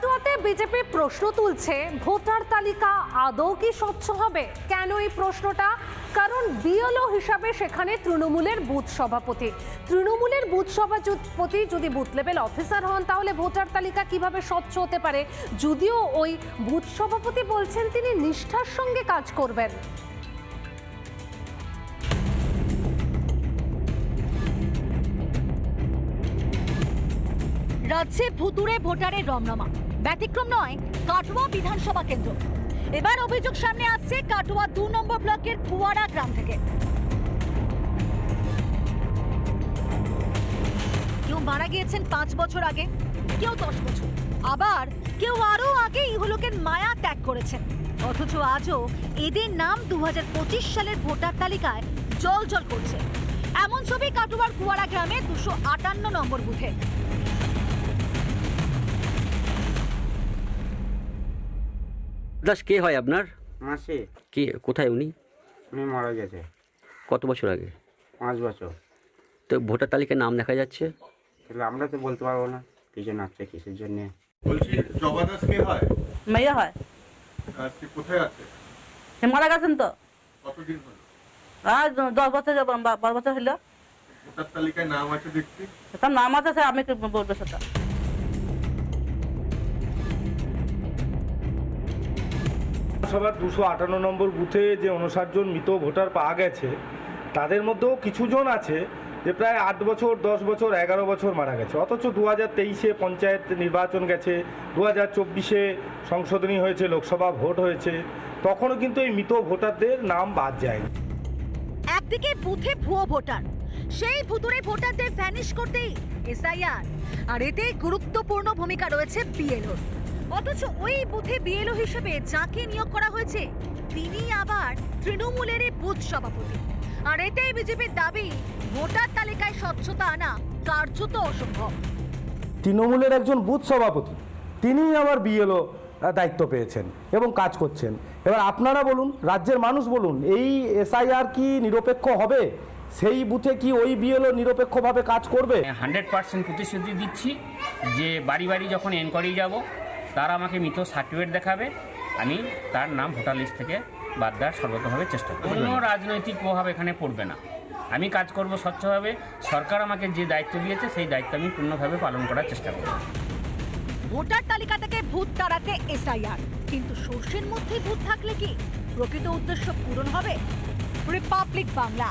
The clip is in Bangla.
কাটোয়াতে বিজেপি প্রশ্ন তুলছে, ভোটার তালিকা আদৌ কি স্বচ্ছ হবে? কেন এই প্রশ্নটা? কারণ বিএলও হিসাবে সেখানে তৃণমূলের বুথ সভাপতি। তৃণমূলের বুথ সভাপতি যদি বুথ লেভেল অফিসার হন, তাহলে ভোটার তালিকা কীভাবে স্বচ্ছ হতে পারে? যদিও ওই বুথ সভাপতি বলছেন তিনি নিষ্ঠার সঙ্গে কাজ করবেন। রাজ্যে ভুতুরে ভোটারের রমরমা। ব্যতিক্রম নয়, কাটোয়া বিধানসভা কেন্দ্র। এবার অভিযোগ সামনে আসছে কাটোয়া দু নম্বর ব্লকের কুয়ারা গ্রাম থেকে। কেউ মারা গিয়েছেন পাঁচ বছর আগে, কেউ দশ বছর। আবার কেউ আরও আগে ইহলোকের মায়া ত্যাগ করেছেন। অথচ আজও এদের নাম দু পঁচিশ সালের ভোটার তালিকায় জল জল করছে। এমন ছবি কাটোয়ার কুয়ারা গ্রামে দুশো আটান্ন নম্বর বুথে। দাস কে হয় আপনার? মাসে। কে কোথায় উনি? উনি মারা গেছে। কত বছর আগে? পাঁচ বছর। তো ভোটার তালিকায় নাম দেখা যাচ্ছে? তাহলে আমরা তো বলতে পারব না কিছু নাচছে কিসের জন্যে? বলছি জবা দাস কে হয়? মেয়ে হয়। আর কি কোথায় আছে? সে মারা গেছেন তো? কতদিন হলো? আর দশ বছর যাব বা- বারো বছর হইল ভোটার তালিকায় নাম আছে দেখছি। তার নাম আছে আমি কি বলব সেটা? সভার দুশো আটান্ন নম্বর বুথে যে উনষাট জন মৃত ভোটার পাওয়া গেছে, তাদের মধ্যেও কিছুজন আছে যে প্রায় আট বছর, দশ বছর, এগারো বছর মারা গেছে। অথচ দু হাজার তেইশে পঞ্চায়েত নির্বাচন গেছে দু হাজার চব্বিশে সংশোধনী হয়েছে, লোকসভা ভোট হয়েছে, তখনও কিন্তু এই মৃত ভোটারদের নাম বাদ যায়নি। একদিকে বুথে ভুয়ো ভোটার, সেই ভুতুরে ভোটারদের ভ্যানিশ করতেই এসআইআর, আর এতে গুরুত্বপূর্ণ ভূমিকা রয়েছে বিএলওর। অথচ ওই বুথে বিএলও হিসেবে যাকে নিয়োগ করা হয়েছে তিনি আবার তৃণমূলেরই বুথ সভাপতি। আর এতেই বিজেপির দাবি ভোটার তালিকায় স্বচ্ছতা আনা কার্যত অসম্ভব। তৃণমূলের একজন বুথ সভাপতি তিনিই আমার বিএলও দায়িত্ব পেয়েছেন এবং কাজ করছেন। এবার আপনারা বলুন রাজ্যের মানুষ বলুন এই এসআইআর কি নিরপেক্ষ হবে? সেই বুথে কি ওই বিএলও নিরপেক্ষভাবে কাজ করবে? হান্ড্রেড পার্সেন্ট প্রতিশ্রুতি দিচ্ছি যে বাড়ি বাড়ি যখন এনকোয়ারি যাব তারা আমাকে মৃত সার্টিফিকেট দেখাবে। আমি তার নাম ভোটার লিস্ট থেকে বাদ দেওয়ার সর্বতভাবে চেষ্টা করব। কোনো রাজনৈতিক প্রভাব এখানে পড়বে না। আমি কাজ করব স্বচ্ছভাবে। সরকার আমাকে যে দায়িত্ব দিয়েছে সেই দায়িত্ব আমি পূর্ণভাবে পালন করার চেষ্টা করব। ভোটার তালিকা থেকে ভূত তাড়াতে এসআইআর। কিন্তু সর্ষের মধ্যে ভূত থাকলে কি? প্রকৃত উদ্দেশ্য পূরণ হবে? রিপাবলিক বাংলা।